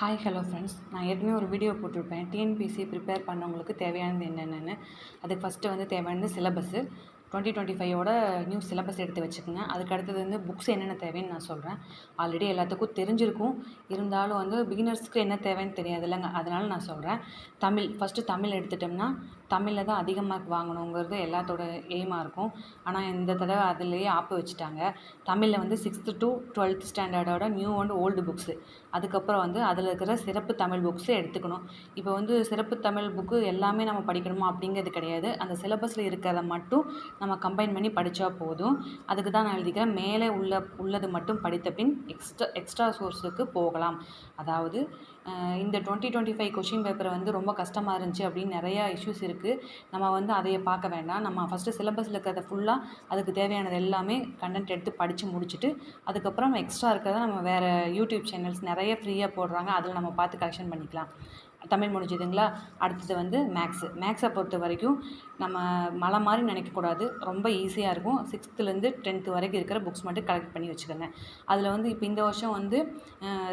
Hi hello friends நான் ஏற்கனவே ஒரு வீடியோ போட்டிருப்பேன். டிஎன்பிசி ப்ரிப்பேர் பண்ணவங்களுக்கு தேவையானது என்னென்னு அதுக்கு ஃபஸ்ட்டு வந்து தேவையானது சிலபஸ்ஸு டுவெண்ட்டி டுவெண்ட்டி ஃபைவோட நியூ சிலபஸ் எடுத்து வச்சுக்கோங்க. அதுக்கு அடுத்தது வந்து புக்ஸ் என்னென்ன தேவைன்னு நான் சொல்கிறேன் ஆல்ரெடி எல்லாத்துக்கும் தெரிஞ்சிருக்கும். இருந்தாலும் வந்து பிகினர்ஸ்க்கு என்ன தேவைன்னு தெரியாது இல்லைங்க அதனால் நான் சொல்கிறேன் தமிழ் ஃபஸ்ட்டு தமிழ் எடுத்துட்டோம்னா தமிழில் தான் அதிக மார்க் வாங்கணுங்கிறது எல்லாத்தோட எய்மாக இருக்கும். ஆனால் இந்த தடவை அதுலேயே ஆப்பு வச்சுட்டாங்க. தமிழில் வந்து சிக்ஸ்த்து டு டுவெல்த் ஸ்டாண்டர்டோட நியூ அண்ட் ஓல்டு புக்ஸு அதுக்கப்புறம் வந்து அதில் இருக்கிற சிறப்பு தமிழ் புக்ஸு எடுத்துக்கணும். இப்போ வந்து சிறப்பு தமிழ் புக்கு எல்லாமே நம்ம படிக்கணுமா? அப்படிங்கிறது கிடையாது. அந்த சிலபஸில் இருக்கிறத மட்டும் நம்ம கம்பைன் பண்ணி படித்தா போதும். அதுக்கு தான் நான் எழுதிக்கிறேன். மேலே உள்ள உள்ளது மட்டும் படித்த பின் எக்ஸ்ட்ரா எக்ஸ்ட்ரா சோர்ஸுக்கு போகலாம். அதாவது இந்த டுவெண்ட்டி டுவெண்ட்டி ஃபைவ் கொஷின் பேப்பரை வந்து ரொம்ப கஷ்டமாக இருந்துச்சு அப்படின்னு நிறையா இஷ்யூஸ் இருக்குது நம்ம வந்து அதையே பார்க்க வேண்டாம். நம்ம ஃபஸ்ட்டு சிலபஸில் இருக்கிறத ஃபுல்லாக அதுக்கு தேவையானது எல்லாமே கண்டென்ட் எடுத்து படித்து முடிச்சுட்டு அதுக்கப்புறம் எக்ஸ்ட்ரா இருக்கிறத நம்ம வேறு யூடியூப் சேனல்ஸ் நிறைய ஃப்ரீயாக போடுறாங்க. அதில் நம்ம பார்த்து கலெக்ஷன் பண்ணிக்கலாம். தமிழ் முடிஞ்சதுங்களா அடுத்தது வந்து மேக்ஸு. மேக்ஸை பொறுத்த வரைக்கும் நம்ம மலை மாதிரி நினைக்கக்கூடாது. ரொம்ப ஈஸியாக இருக்கும். சிக்ஸ்த்துலேருந்து டென்த்து வரைக்கும் இருக்கிற புக்ஸ் மட்டும் கலெக்ட் பண்ணி வச்சுக்கோங்க. அதில் வந்து இப்போ இந்த வருஷம் வந்து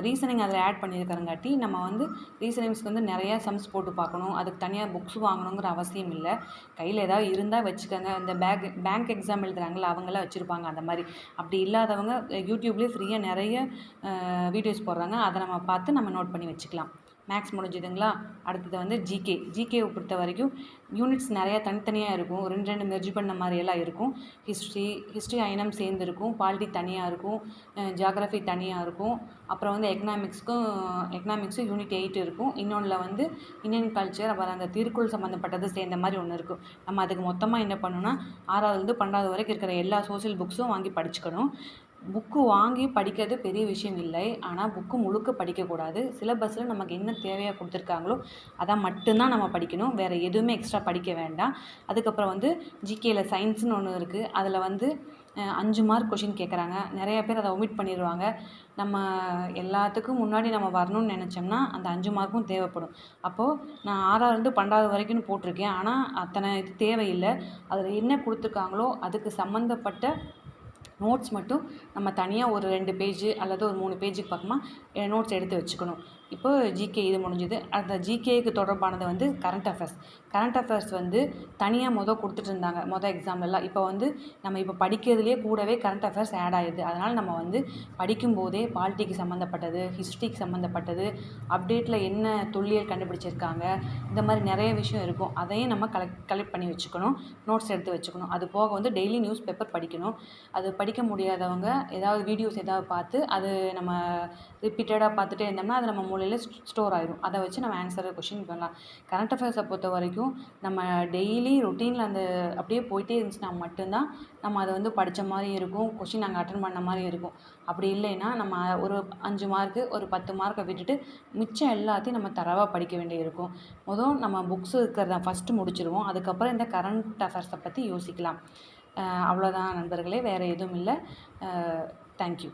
ரீசனிங் அதில் ஆட் பண்ணியிருக்கிறங்காட்டி நம்ம வந்து ரீசனிங்ஸ்க்கு வந்து நிறையா சம்ஸ் போட்டு பார்க்கணும். அதுக்கு தனியாக புக்ஸ் வாங்கணுங்கிற அவசியம் இல்லை. கையில் ஏதாவது இருந்தால் வச்சுக்கோங்க. இந்த பேக் பேங்க் எக்ஸாம் எழுதுகிறாங்கள அவங்களாம் வச்சுருப்பாங்க அந்த மாதிரி. அப்படி இல்லாதவங்க யூடியூப்லேயே ஃப்ரீயாக நிறைய வீடியோஸ் போடுறாங்க. அதை நம்ம பார்த்து நம்ம நோட் பண்ணி வச்சுக்கலாம். மேக்ஸ் முடிஞ்சுதுங்களா? அடுத்தது வந்து ஜிகே ஜிகேவை பொறுத்த வரைக்கும் யூனிட்ஸ் நிறையா தனித்தனியாக இருக்கும். ரெண்டு ரெண்டு மெர்ஜ் பண்ண மாதிரியெல்லாம் இருக்கும். ஹிஸ்ட்ரி ஹிஸ்ட்ரி ஐனம் சேர்ந்து இருக்கும். பாலிட்டி தனியாக இருக்கும். ஜியாகிரஃபி தனியாக இருக்கும். அப்புறம் வந்து எக்கனாமிக்ஸ்க்கும் எக்கனாமிக்ஸும் யூனிட் எயிட் இருக்கும். இன்னொன்றில் வந்து இந்தியன் கல்ச்சர் அப்புறம் அந்த திருக்குள் சம்மந்தப்பட்டது சேர்ந்த மாதிரி ஒன்று இருக்கும். நம்ம அதுக்கு மொத்தமாக என்ன பண்ணணும்னா ஆறாவதுலேருந்து பன்னெண்டாவது வரைக்கும் இருக்கிற எல்லா சோசியல் புக்ஸும் வாங்கி படிச்சுக்கணும். புக்கு வாங்கி படிக்கிறது பெரிய விஷயம் இல்லை. ஆனால் புக்கு முழுக்க படிக்கக்கூடாது. சிலபஸில் நமக்கு என்ன தேவையாக கொடுத்துருக்காங்களோ அதை மட்டும்தான் நம்ம படிக்கணும். வேறு எதுவுமே எக்ஸ்ட்ரா படிக்க வேண்டாம். அதுக்கப்புறம் வந்து ஜிகேயில் சயின்ஸ்னு ஒன்று இருக்குது அதில் வந்து அஞ்சு மார்க் கொஷின் கேட்குறாங்க நிறைய பேர் அதை ஒமிட் பண்ணிடுவாங்க நம்ம எல்லாத்துக்கும் முன்னாடி நம்ம வரணும்னு நினச்சோம்னா அந்த அஞ்சு மார்க்கும் தேவைப்படும். அப்போது நான் ஆறாவது பன்னெண்டாவது வரைக்கும்னு போட்டிருக்கேன். ஆனால் அத்தனை இது தேவையில்லை. அதில் என்ன கொடுத்துருக்காங்களோ அதுக்கு சம்மந்தப்பட்ட நோட்ஸ் மட்டும் நம்ம தனியாக ஒரு ரெண்டு பேஜு அல்லது ஒரு மூணு பேஜுக்கு பக்கமாக நோட்ஸ் எடுத்து வச்சுக்கணும். இப்போ ஜிகே இது முடிஞ்சுது. அந்த ஜிகேக்கு தொடர்பானது வந்து கரண்ட் அஃபேர்ஸ் கரண்ட் அஃபேர்ஸ் வந்து தனியாக மொதல் கொடுத்துட்டு இருந்தாங்க மொதல் எக்ஸாம்லலாம் இப்போ வந்து நம்ம இப்போ படிக்கிறதுலேயே கூடவே கரண்ட் அஃபேர்ஸ் ஆட் ஆகிடுது அதனால் நம்ம வந்து படிக்கும்போதே பாலிட்டிக்கு சம்மந்தப்பட்டது ஹிஸ்ட்ரிக்கு சம்மந்தப்பட்டது அப்டேட்டில் என்ன தொல்லியல் கண்டுபிடிச்சிருக்காங்க இந்த மாதிரி நிறைய விஷயம் இருக்கும். அதையும் நம்ம கலெக்ட் கலெக்ட் பண்ணி வச்சுக்கணும். நோட்ஸ் எடுத்து வச்சுக்கணும். அது போக வந்து டெய்லி நியூஸ் பேப்பர் படிக்கணும். அது படிக்க முடியாதவங்க ஏதாவது வீடியோஸ் ஏதாவது பார்த்து அது நம்ம ரிப்பீட்டடாக பார்த்துட்டே இருந்தோம்னா அது நம்ம மூலையில் ஸ்டோர் ஆயிடும் அதை வச்சு நம்ம ஆன்சரை கொஷின் பண்ணலாம். கரண்ட் அஃபேர்ஸை பொறுத்த வரைக்கும் நம்ம டெய்லி ரொட்டீனில் அந்த அப்படியே போயிட்டே இருந்துச்சுன்னா மட்டும்தான் நம்ம அதை வந்து படித்த மாதிரி இருக்கும். கொஷின் நாங்கள் அட்டன் பண்ண மாதிரி இருக்கும். அப்படி இல்லைன்னா நம்ம ஒரு அஞ்சு மார்க்கு ஒரு பத்து மார்க்கை விட்டுட்டு மிச்சம் எல்லாத்தையும் நம்ம தரவாக படிக்க வேண்டியிருக்கும். முதல் நம்ம புக்ஸ் இருக்கிறத ஃபஸ்ட்டு முடிச்சிருவோம். அதுக்கப்புறம் இந்த கரண்ட் அஃபேர்ஸை பற்றி யோசிக்கலாம். அவ்வளோதான் நண்பர்களே. வேறு எதுவும் இல்லை. தேங்க்யூ